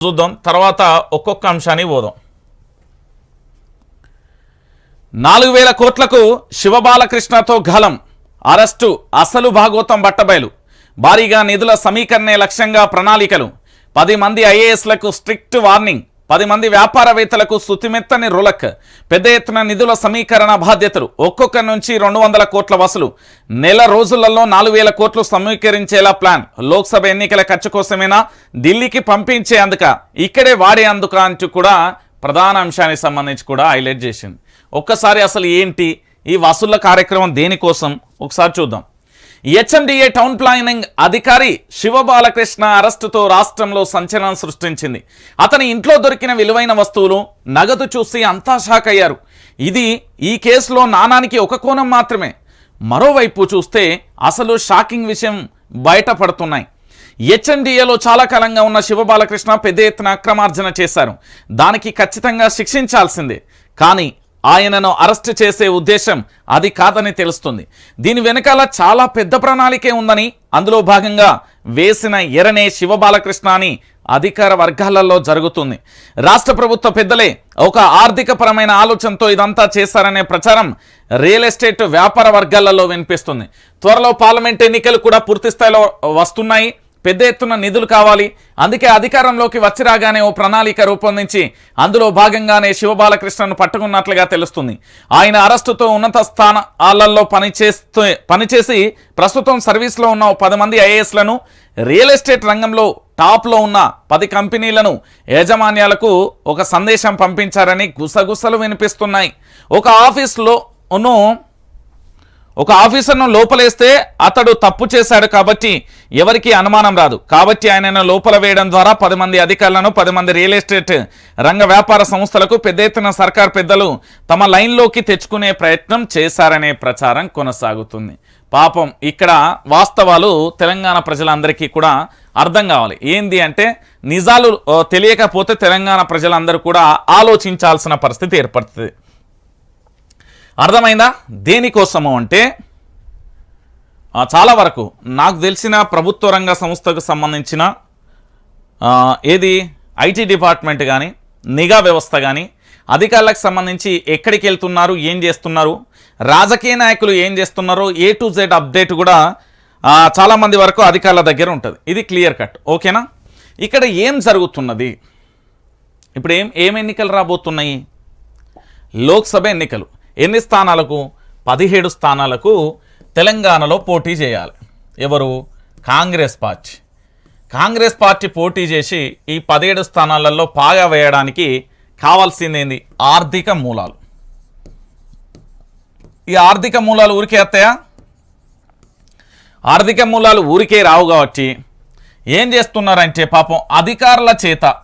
చూద్దాం. తర్వాత ఒక్కొక్క అంశాన్ని పోదాం నాలుగు వేల కోట్లకు శివబాలకృష్ణతో గలం అరెస్టు అసలు భాగోతం బట్టబయలు భారీగా నిధుల సమీకరణే లక్ష్యంగా ప్రణాళికలు. పది మంది ఐఏఎస్లకు స్ట్రిక్ట్ వార్నింగ్ పది మంది వ్యాపారవేత్తలకు శుతిమెత్తని రులక్ పెద్ద ఎత్తున నిధుల సమీకరణ బాధ్యతలు. ఒక్కొక్క నుంచి రెండు వందల కోట్ల వసూలు. నెల రోజులలో నాలుగు వేల కోట్లు సమీకరించేలా ప్లాన్. లోక్సభ ఎన్నికల ఖర్చు కోసమేనా? ఢిల్లీకి పంపించే అందుక ఇక్కడే వాడే అందుక అంటూ కూడా ప్రధాన అంశానికి సంబంధించి కూడా హైలైట్ చేసింది. ఒక్కసారి అసలు ఏంటి? ఈ వసూళ్ళ కార్యక్రమం దేనికోసం? ఒకసారి చూద్దాం. హెచ్ఎండిఏ టౌన్ ప్లానింగ్ అధికారి శివబాలకృష్ణ అరెస్టుతో రాష్ట్రంలో సంచలనం సృష్టించింది. అతని ఇంట్లో దొరికిన విలువైన వస్తువులు నగదు చూసి అంతా షాక్ అయ్యారు. ఇది ఈ కేసులో నానానికి ఒక కోణం మాత్రమే. మరోవైపు చూస్తే అసలు షాకింగ్ విషయం బయటపడుతున్నాయి. హెచ్ఎండిఏలో చాలా కాలంగా ఉన్న శివబాలకృష్ణ పెద్ద ఎత్తున అక్రమార్జన చేశారు. దానికి ఖచ్చితంగా శిక్షించాల్సిందే. కానీ ఆయనను అరెస్ట్ చేసే ఉద్దేశం అది కాదని తెలుస్తుంది. దీని వెనకాల చాలా పెద్ద ప్రణాళికే ఉందని అందులో భాగంగా వేసిన ఎరనే శివబాలకృష్ణ అని అధికార వర్గాలలో జరుగుతుంది. రాష్ట్ర ప్రభుత్వ పెద్దలే ఒక ఆర్థిక పరమైన ఆలోచనతో ఇదంతా చేశారనే ప్రచారం రియల్ ఎస్టేట్ వ్యాపార వర్గాలలో వినిపిస్తుంది. త్వరలో పార్లమెంట్ ఎన్నికలు కూడా పూర్తి స్థాయిలో వస్తున్నాయి. పెద్ద ఎత్తున నిధులు కావాలి. అందుకే అధికారంలోకి వచ్చి రాగానే ఓ ప్రణాళిక రూపొందించి అందులో భాగంగానే శివబాలకృష్ణను పట్టుకున్నట్లుగా తెలుస్తుంది. ఆయన అరెస్టుతో ఉన్నత స్థానాలలో పనిచేస్తూ పనిచేసి ప్రస్తుతం సర్వీస్లో ఉన్న ఓ పది మంది ఐఏఎస్లను రియల్ ఎస్టేట్ రంగంలో టాప్లో ఉన్న పది కంపెనీలను యాజమాన్యాలకు ఒక సందేశం పంపించారని గుసగుసలు వినిపిస్తున్నాయి. ఒక ఆఫీస్లోను ఒక ఆఫీసర్ను లోపలేస్తే అతడు తప్పు చేశాడు కాబట్టి ఎవరికి అనుమానం రాదు. కాబట్టి ఆయనను లోపల వేయడం ద్వారా పది మంది అధికారులను పది మంది రియల్ ఎస్టేట్ రంగ వ్యాపార సంస్థలకు పెద్ద ఎత్తున సర్కార్ పెద్దలు తమ లైన్లోకి తెచ్చుకునే ప్రయత్నం చేశారనే ప్రచారం కొనసాగుతుంది. పాపం ఇక్కడ వాస్తవాలు తెలంగాణ ప్రజలందరికీ కూడా అర్థం కావాలి. ఏంది అంటే నిజాలు తెలియకపోతే తెలంగాణ ప్రజలందరూ కూడా ఆలోచించాల్సిన పరిస్థితి ఏర్పడుతుంది. అర్థమైందా? దేనికోసము అంటే చాలా వరకు నాకు తెలిసిన ప్రభుత్వ రంగ సంస్థకు సంబంధించిన ఏది? ఐటీ డిపార్ట్మెంట్ కానీ నిఘా వ్యవస్థ కానీ అధికారులకు సంబంధించి ఎక్కడికి వెళ్తున్నారు ఏం చేస్తున్నారు రాజకీయ నాయకులు ఏం చేస్తున్నారో ఏ టు జెడ్ అప్డేట్ కూడా చాలామంది వరకు అధికారుల దగ్గర ఉంటుంది. ఇది క్లియర్ కట్. ఓకేనా? ఇక్కడ ఏం జరుగుతున్నది? ఇప్పుడు ఏం ఏం ఎన్నికలు రాబోతున్నాయి? లోక్సభ ఎన్నికలు. ఎన్ని స్థానాలకు? పదిహేడు స్థానాలకు తెలంగాణలో పోటీ చేయాలి. ఎవరు? కాంగ్రెస్ పార్టీ. కాంగ్రెస్ పార్టీ పోటీ చేసి ఈ పదిహేడు స్థానాలలో పాగా వేయడానికి కావాల్సిందేంది? ఆర్థిక మూలాలు. ఈ ఆర్థిక మూలాలు ఊరికే వస్తాయా ఆర్థిక మూలాలు ఊరికే రావు కాబట్టి ఏం చేస్తున్నారంటే పాపం అధికారుల చేత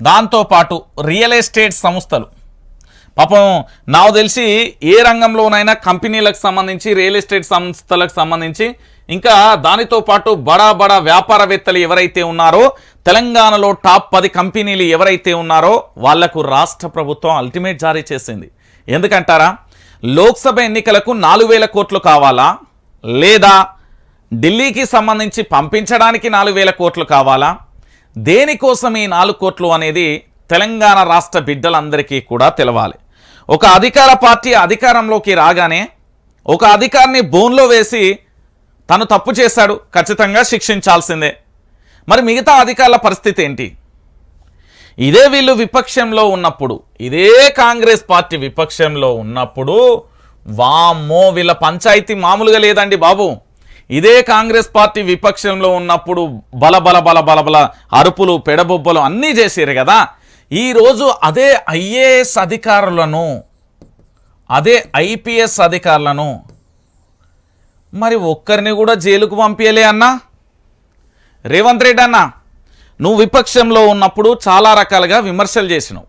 దాంతోపాటు రియల్ ఎస్టేట్ సంస్థలు పాపం నాకు తెలిసి ఏ రంగంలోనైనా కంపెనీలకు సంబంధించి రియల్ ఎస్టేట్ సంస్థలకు సంబంధించి ఇంకా దానితో పాటు బడా బడా వ్యాపారవేత్తలు ఎవరైతే ఉన్నారో తెలంగాణలో టాప్ పది కంపెనీలు ఎవరైతే ఉన్నారో వాళ్ళకు రాష్ట్ర ప్రభుత్వం అల్టిమేట్ జారీ చేసింది. ఎందుకంటారా? లోక్సభ ఎన్నికలకు నాలుగు వేల కోట్లు కావాలా? లేదా ఢిల్లీకి సంబంధించి పంపించడానికి నాలుగు వేల కోట్లు కావాలా? దేనికోసం ఈ నాలుగు కోట్లు అనేది తెలంగాణ రాష్ట్ర బిడ్డలందరికీ కూడా తెలవాలి. ఒక అధికార పార్టీ అధికారంలోకి రాగానే ఒక అధికారిని బోన్లో వేసి తను తప్పు చేశాడు ఖచ్చితంగా శిక్షించాల్సిందే. మరి మిగతా అధికారుల పరిస్థితి ఏంటి? ఇదే వీళ్ళు విపక్షంలో ఉన్నప్పుడు ఇదే కాంగ్రెస్ పార్టీ విపక్షంలో ఉన్నప్పుడు వామ్మో వీళ్ళ పంచాయతీ మామూలుగా లేదండి బాబు. ఇదే కాంగ్రెస్ పార్టీ విపక్షంలో ఉన్నప్పుడు బల బల బల బల బల అరుపులు పెడబొబ్బలు అన్నీ చేసారు కదా. ఈరోజు అదే ఐఏఎస్ అధికారులను అదే ఐపీఎస్ అధికారులను మరి ఒక్కరిని కూడా జైలుకు పంపించలే అన్నా? రేవంత్ రెడ్డి అన్న నువ్వు విపక్షంలో ఉన్నప్పుడు చాలా రకాలుగా విమర్శలు చేసినావు.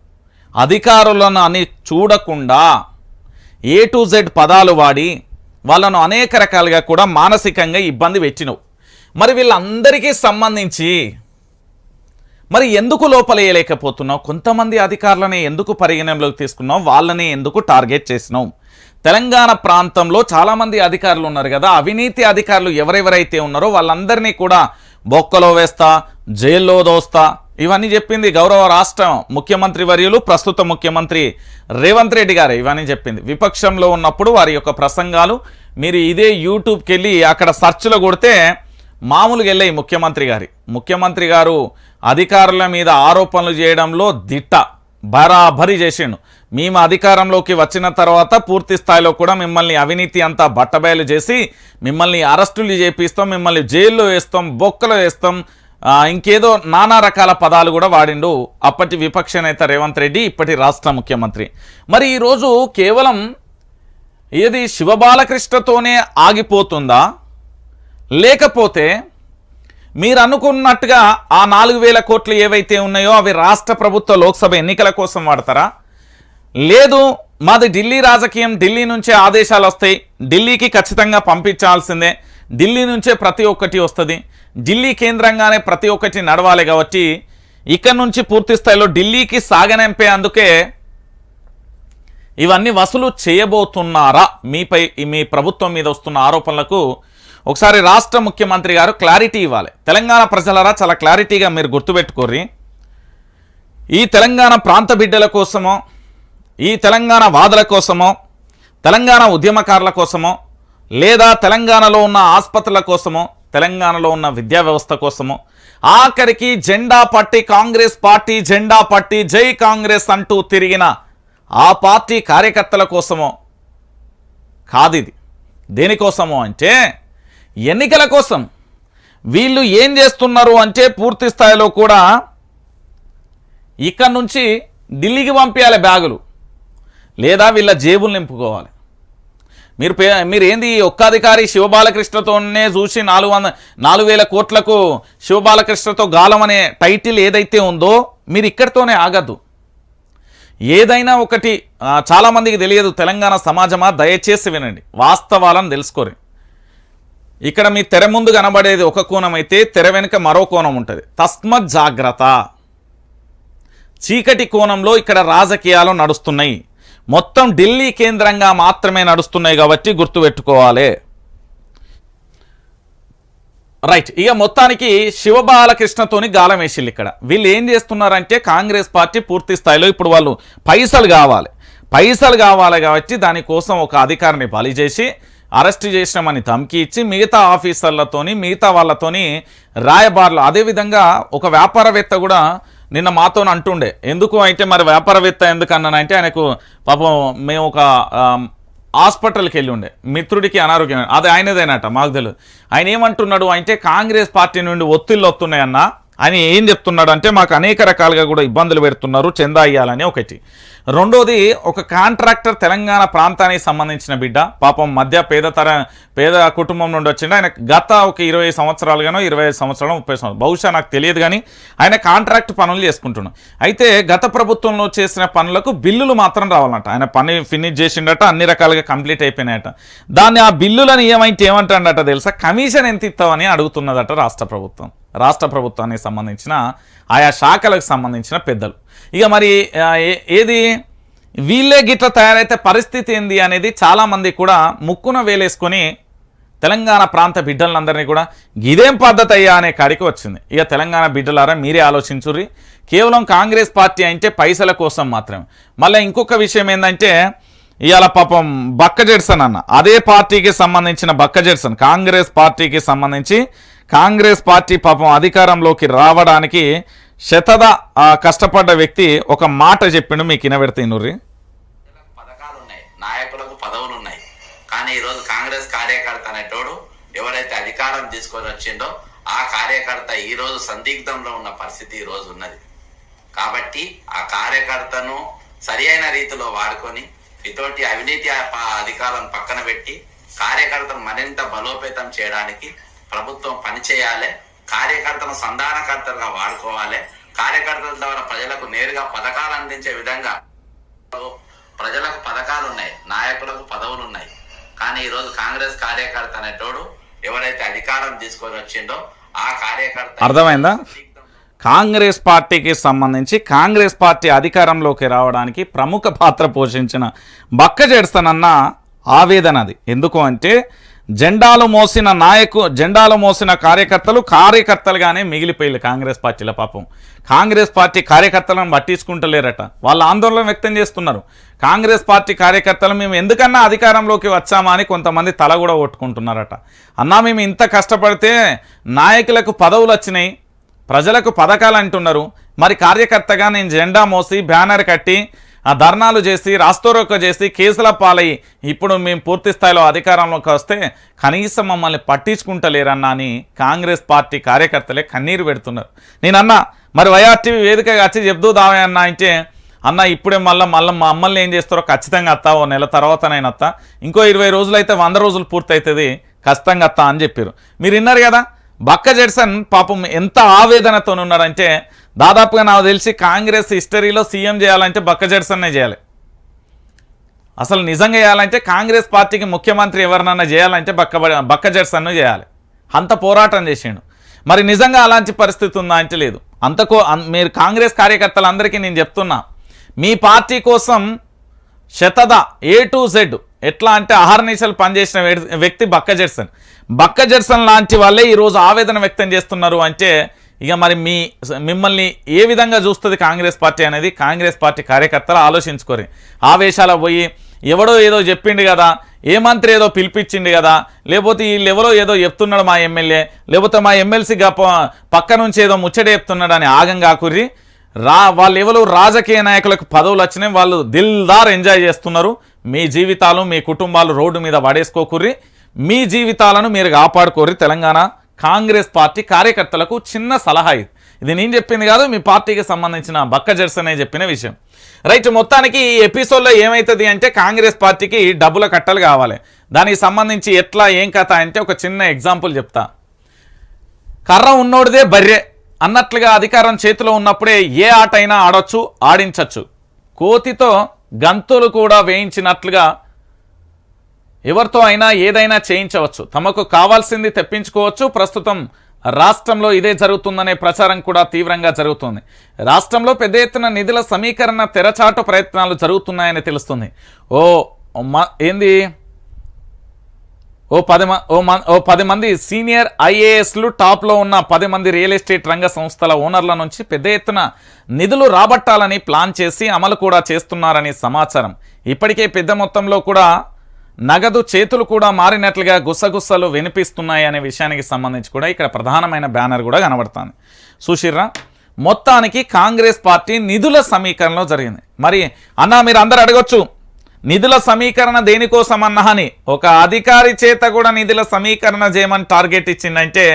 అధికారులను అని చూడకుండా ఏ టు జెడ్ పదాలు వాడి వాళ్ళను అనేక రకాలుగా కూడా మానసికంగా ఇబ్బంది పెట్టినవు. మరి వీళ్ళందరికీ సంబంధించి మరి ఎందుకు లోపలేయలేకపోతున్నావు? కొంతమంది అధికారులనే ఎందుకు పరిగణనలోకి తీసుకున్నావు? వాళ్ళనే ఎందుకు టార్గెట్ చేసినావు? తెలంగాణ ప్రాంతంలో చాలామంది అధికారులు ఉన్నారు కదా అవినీతి అధికారులు ఎవరెవరైతే ఉన్నారో వాళ్ళందరినీ కూడా బొక్కలో వేస్తా జైల్లో దోస్తా. ఇవన్నీ చెప్పింది గౌరవ రాష్ట్ర ముఖ్యమంత్రి వర్యులు ప్రస్తుత ముఖ్యమంత్రి రేవంత్ రెడ్డి గారు. ఇవన్నీ చెప్పింది. విపక్షంలో ఉన్నప్పుడు వారి యొక్క ప్రసంగాలు మీరు ఇదే యూట్యూబ్కి వెళ్ళి అక్కడ సర్చ్లో కొడితే మామూలుగా వెళ్ళాయి ముఖ్యమంత్రి గారి. ముఖ్యమంత్రి గారు అధికారుల మీద ఆరోపణలు చేయడంలో దిట్ట బరాబరి చేసిండు. మేము అధికారంలోకి వచ్చిన తర్వాత పూర్తి స్థాయిలో కూడా మిమ్మల్ని అవినీతి అంతా బట్టబయలు చేసి మిమ్మల్ని అరెస్టులు చేపిస్తాం మిమ్మల్ని జైల్లో వేస్తాం బొక్కలో వేస్తాం ఇంకేదో నానా రకాల పదాలు కూడా వాడిండు అప్పటి విపక్ష నేత రేవంత్ రెడ్డి ఇప్పటి రాష్ట్ర ముఖ్యమంత్రి. మరి ఈరోజు కేవలం ఏది శివబాలకృష్ణతోనే ఆగిపోతుందా? లేకపోతే మీరు అనుకున్నట్టుగా ఆ నాలుగు వేల కోట్లు ఏవైతే ఉన్నాయో అవి రాష్ట్ర ప్రభుత్వ లోక్సభ ఎన్నికల కోసం వాడతారా? లేదు మాది ఢిల్లీ రాజకీయం. ఢిల్లీ నుంచే ఆదేశాలు వస్తాయి. ఢిల్లీకి ఖచ్చితంగా పంపించాల్సిందే. ఢిల్లీ నుంచే ప్రతి ఒక్కటి వస్తుంది. ఢిల్లీ కేంద్రంగానే ప్రతి ఒక్కటి నడవాలి కాబట్టి ఇక్కడ నుంచి పూర్తి స్థాయిలో ఢిల్లీకి సాగనంపే అందుకే ఇవన్నీ వసూలు చేయబోతున్నారా? మీపై మీ ప్రభుత్వం మీద వస్తున్న ఆరోపణలకు ఒకసారి రాష్ట్ర ముఖ్యమంత్రి గారు క్లారిటీ ఇవ్వాలి. తెలంగాణ ప్రజలరా చాలా క్లారిటీగా మీరు గుర్తుపెట్టుకోర్రి. ఈ తెలంగాణ ప్రాంత బిడ్డల కోసమో ఈ తెలంగాణ వాదుల కోసమో తెలంగాణ ఉద్యమకారుల కోసమో లేదా తెలంగాణలో ఉన్న ఆసుపత్రుల కోసమో తెలంగాణలో ఉన్న విద్యా వ్యవస్థ కోసమో ఆఖరికి జెండా పట్టి కాంగ్రెస్ పార్టీ జెండా పట్టి జై కాంగ్రెస్ అంటూ తిరిగిన ఆ పార్టీ కార్యకర్తల కోసమో కాదిది దేనికోసమో అంటే ఎన్నికల కోసం వీళ్ళు ఏం చేస్తున్నారు అంటే పూర్తి స్థాయిలో కూడా ఇక్కడ నుంచి ఢిల్లీకి పంపించాలి బ్యాగులు. లేదా వీళ్ళ జేబులు నింపుకోవాలి. మీరు పే మీరు ఏంది ఒక్క అధికారి శివబాలకృష్ణతోనే చూసి నాలుగు వంద నాలుగు వేల కోట్లకు శివబాలకృష్ణతో గాలం అనే టైటిల్ ఏదైతే ఉందో మీరు ఇక్కడితోనే ఆగద్దు. ఏదైనా ఒకటి చాలామందికి తెలియదు తెలంగాణ సమాజమా? దయచేసి వినండి. వాస్తవాలను తెలుసుకోరు. ఇక్కడ మీ తెర ముందు కనబడేది ఒక కోణం అయితే తెర వెనుక మరో కోణం ఉంటుంది. తస్మత్ జాగ్రత్త. చీకటి కోణంలో ఇక్కడ రాజకీయాలు నడుస్తున్నాయి. మొత్తం ఢిల్లీ కేంద్రంగా మాత్రమే నడుస్తున్నాయి కాబట్టి గుర్తుపెట్టుకోవాలి. రైట్ ఇక మొత్తానికి శివబాలకృష్ణతోని గాలం వేసిల్లు ఇక్కడ. వీళ్ళు ఏం చేస్తున్నారంటే కాంగ్రెస్ పార్టీ పూర్తి స్థాయిలో ఇప్పుడు వాళ్ళు పైసలు కావాలి. పైసలు కావాలి కాబట్టి దానికోసం ఒక అధికారిని బలి చేసి అరెస్ట్ చేసినామని ధమ్కి ఇచ్చి మిగతా ఆఫీసర్లతోని మిగతా వాళ్ళతోని రాయబార్లు. అదేవిధంగా ఒక వ్యాపారవేత్త కూడా నిన్న మాతో అంటుండే ఎందుకు అయితే మరి వ్యాపారవేత్త ఎందుకన్నానంటే ఆయనకు పాపం మేము ఒక హాస్పిటల్కి వెళ్ళి ఉండే మిత్రుడికి అనారోగ్యం. అది ఆయనదేనట మాకు తెలియదు ఆయన ఏమంటున్నాడు అంటే కాంగ్రెస్ పార్టీ నుండి ఒత్తిళ్ళు వస్తున్నాయన్నా అని ఏం చెప్తున్నాడు అంటే మాకు అనేక రకాలుగా కూడా ఇబ్బందులు పెడుతున్నారు చందా ఒకటి. రెండోది ఒక కాంట్రాక్టర్ తెలంగాణ ప్రాంతానికి సంబంధించిన బిడ్డ పాపం మధ్య పేద తర పేద కుటుంబం నుండి వచ్చిండు. ఆయన గత ఒక ఇరవై సంవత్సరాలుగానో ఇరవై ఐదు సంవత్సరాలు ముప్పై సంవత్సరాలు బహుశా నాకు తెలియదు కానీ ఆయన కాంట్రాక్ట్ పనులు చేసుకుంటున్నాడు. అయితే గత ప్రభుత్వంలో చేసిన పనులకు బిల్లులు మాత్రం రావాలంట. ఆయన పని ఫినిష్ చేసిండట అన్ని రకాలుగా కంప్లీట్ అయిపోయినాయట. దాన్ని ఆ బిల్లులను ఏమైతే ఏమంటాడట తెలుసా? కమిషన్ ఎంత ఇస్తామని అడుగుతున్నదట రాష్ట్ర ప్రభుత్వం. రాష్ట్ర ప్రభుత్వానికి సంబంధించిన ఆయా శాఖలకు సంబంధించిన పెద్దలు. ఇక మరి ఏ- ఏది? వీళ్ళే గిట్ల తయారైతే పరిస్థితి ఏంది అనేది చాలామంది కూడా ముక్కున వేలేసుకొని తెలంగాణ ప్రాంత బిడ్డలందరినీ కూడా ఇదేం పద్ధతి అయ్యా అనే కాడికి వచ్చింది. ఇక తెలంగాణ బిడ్డలారా మీరే ఆలోచించుర్రి. కేవలం కాంగ్రెస్ పార్టీ అంటే పైసల కోసం మాత్రమే. మళ్ళీ ఇంకొక విషయం ఏంటంటే ఇవాళ పాపం బక్క జెడ్సన్ అన్న అదే పార్టీకి సంబంధించిన బక్క జెడ్సన్ కాంగ్రెస్ పార్టీకి సంబంధించి కాంగ్రెస్ పార్టీ పాపం అధికారంలోకి రావడానికి శతద కష్టపడ్డ వ్యక్తి ఒక మాట చెప్పిండు మీకు వినబెడితే నూరి పథకాలు ఉన్నాయి నాయకులకు పదవులు ఉన్నాయి కానీ ఈరోజు కాంగ్రెస్ కార్యకర్త అనేటోడు ఎవరైతే అధికారం తీసుకొని వచ్చిండో ఆ కార్యకర్త ఈరోజు సందిగ్ధంలో ఉన్న పరిస్థితి ఈ రోజు ఉన్నది. కాబట్టి ఆ కార్యకర్తను సరి అయిన రీతిలో వాడుకొని ఇతోటి అవినీతి అధికారం పక్కన పెట్టి కార్యకర్తను మరింత బలోపేతం చేయడానికి ప్రభుత్వం పనిచేయాలి కార్యకర్తను సంధానకర్తలుగా వాడుకోవాలి. కార్యకర్తల ద్వారా ప్రజలకు నేరుగా పథకాలు అందించే విధంగా ప్రజలకు పథకాలు ఉన్నాయి నాయకులకు పదవులు ఉన్నాయి. కానీ ఈరోజు కాంగ్రెస్ కార్యకర్త అనేటోడు ఎవరైతే అధికారం తీసుకొని వచ్చిండో ఆ కార్యకర్త అర్థమైందా? కాంగ్రెస్ పార్టీకి సంబంధించి కాంగ్రెస్ పార్టీ అధికారంలోకి రావడానికి ప్రముఖ పాత్ర పోషించిన బక్క చేస్తానన్న ఆవేదన అది. ఎందుకు అంటే జెండాలు మోసిన నాయకు జెండాలు మోసిన కార్యకర్తలు కార్యకర్తలుగానే మిగిలిపోయారు కాంగ్రెస్ పార్టీల పాపం. కాంగ్రెస్ పార్టీ కార్యకర్తలను పట్టించుకుంటలేరట. వాళ్ళ ఆందోళన వ్యక్తం చేస్తున్నారు. కాంగ్రెస్ పార్టీ కార్యకర్తలు మేము ఎందుకన్నా అధికారంలోకి వచ్చామా అని కొంతమంది తల కూడా కొట్టుకుంటున్నారట. అన్నా మేము ఇంత కష్టపడితే నాయకులకు పదవులు వచ్చినాయి ప్రజలకు పథకాలు అంటున్నారు. మరి కార్యకర్తగా నేను జెండా మోసి బ్యానర్ కట్టి ఆ ధర్నాలు చేసి రాస్తోరోక చేసి కేసుల పాలయ్యి ఇప్పుడు మేము పూర్తి స్థాయిలో అధికారంలోకి వస్తే కనీసం మమ్మల్ని పట్టించుకుంటలేరన్నా అని కాంగ్రెస్ పార్టీ కార్యకర్తలే కన్నీరు పెడుతున్నారు. నేనన్నా మరి వైఆర్టీవీ వేదికగా వచ్చి చెప్దూ దావే అన్నా అంటే అన్న ఇప్పుడే మళ్ళీ మళ్ళీ మా అమ్మల్ని ఏం చేస్తారో ఖచ్చితంగా అత్తా ఓ నెల తర్వాత నేను అత్తా. ఇంకో ఇరవై రోజులు అయితే వంద రోజులు పూర్తవుతుంది ఖచ్చితంగా అత్తా అని చెప్పారు మీరు విన్నారు కదా బక్క జెడ్సన్ పాపం ఎంత ఆవేదనతో ఉన్నారంటే దాదాపుగా నాకు తెలిసి కాంగ్రెస్ హిస్టరీలో సీఎం చేయాలంటే బక్క జెడ్సన్నే చేయాలి. అసలు నిజంగా చేయాలంటే కాంగ్రెస్ పార్టీకి ముఖ్యమంత్రి ఎవరినన్నా చేయాలంటే బక్క బక్క జెడ్సన్ను చేయాలి. అంత పోరాటం చేసిండు. మరి నిజంగా అలాంటి పరిస్థితి ఉందా అంటే లేదు. అంతకో అన్- మీరు కాంగ్రెస్ కార్యకర్తలందరికీ నేను చెప్తున్నా. మీ పార్టీ కోసం శతద ఏ టు జెడ్ ఎట్లా అంటే అహర్నిశలు పనిచేసిన వ్యక్తి బక్క జెర్సన్. బక్క జెర్సన్ లాంటి వాళ్ళే ఈరోజు ఆవేదన వ్యక్తం చేస్తున్నారు అంటే ఇక మరి మీ మిమ్మల్ని ఏ విధంగా చూస్తుంది కాంగ్రెస్ పార్టీ అనేది? కాంగ్రెస్ పార్టీ కార్యకర్తలు ఆలోచించుకోరు. ఆవేశాల పోయి ఎవడో ఏదో చెప్పిండు కదా ఏ మంత్రి ఏదో పిలిపించిండు కదా లేకపోతే వీళ్ళు ఎవరో ఏదో చెప్తున్నాడు మా ఎమ్మెల్యే లేకపోతే మా ఎమ్మెల్సీ గప్ప పక్క నుంచి ఏదో ముచ్చట చెప్తున్నాడు అని ఆగం కాకుర్రి. రా వాళ్ళు ఎవరు రాజకీయ నాయకులకు పదవులు వచ్చినాయి వాళ్ళు దిల్దార్ ఎంజాయ్ చేస్తున్నారు. మీ జీవితాలు మీ కుటుంబాలు రోడ్డు మీద పడేసుకోకుర్రి. మీ జీవితాలను మీరు కాపాడుకోర్రి తెలంగాణ కాంగ్రెస్ పార్టీ కార్యకర్తలకు చిన్న సలహా ఇది. ఇది నేను చెప్పింది కాదు మీ పార్టీకి సంబంధించిన బక్క జెర్సనే చెప్పిన విషయం. రైట్ మొత్తానికి ఈ ఎపిసోడ్లో ఏమవుతుంది అంటే కాంగ్రెస్ పార్టీకి డబ్బుల కట్టలు కావాలి. దానికి సంబంధించి ఎట్లా ఏం కథ అంటే ఒక చిన్న ఎగ్జాంపుల్ చెప్తా. కర్ర ఉన్నోడిదే బర్రె. అన్నట్లుగా అధికారం చేతిలో ఉన్నప్పుడే ఏ ఆట అయినా ఆడొచ్చు ఆడించవచ్చు కోతితో గంతులు కూడా వేయించినట్లుగా ఎవరితో అయినా ఏదైనా చేయించవచ్చు. తమకు కావాల్సింది తెప్పించుకోవచ్చు. ప్రస్తుతం రాష్ట్రంలో ఇదే జరుగుతుందనే ప్రచారం కూడా తీవ్రంగా జరుగుతుంది. రాష్ట్రంలో పెద్ద ఎత్తున నిధుల సమీకరణ తెరచాటు ప్రయత్నాలు జరుగుతున్నాయని తెలుస్తుంది. ఓ ఏంది? ఓ పది ఓ ఓ పది మంది సీనియర్ ఐఏఎస్లు టాప్లో ఉన్న పది మంది రియల్ ఎస్టేట్ రంగ సంస్థల ఓనర్ల నుంచి పెద్ద ఎత్తున నిధులు రాబట్టాలని ప్లాన్ చేసి అమలు కూడా చేస్తున్నారని సమాచారం. ఇప్పటికే పెద్ద మొత్తంలో కూడా నగదు చేతులు కూడా మారినట్లుగా గుసగుసలు వినిపిస్తున్నాయి అనే విషయానికి సంబంధించి కూడా ఇక్కడ ప్రధానమైన బ్యానర్ కూడా కనబడుతుంది. సుశీర్రా మొత్తానికి కాంగ్రెస్ పార్టీ నిధుల సమీకరణలో జరిగింది. మరి అన్నా మీరు అందరు అడగొచ్చు. నిధుల సమీకరణ దేనికోసం అన్నా అని ఒక అధికారి చేత కూడా నిధుల సమీకరణ చేయమని టార్గెట్ ఇచ్చిందంటే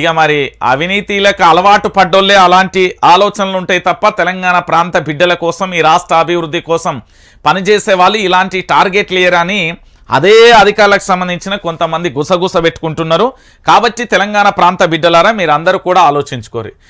ఇక మరి అవినీతిలకు అలవాటు పడ్డోళ్ళే అలాంటి ఆలోచనలు ఉంటాయి తప్ప తెలంగాణ ప్రాంత బిడ్డల కోసం ఈ రాష్ట్ర అభివృద్ధి కోసం పనిచేసే వాళ్ళు ఇలాంటి టార్గెట్ లేరని అదే అధికారులకు సంబంధించిన కొంతమంది గుసగుస పెట్టుకుంటున్నారు. కాబట్టి తెలంగాణ ప్రాంత బిడ్డలారా మీరు అందరూ కూడా ఆలోచించుకోరు.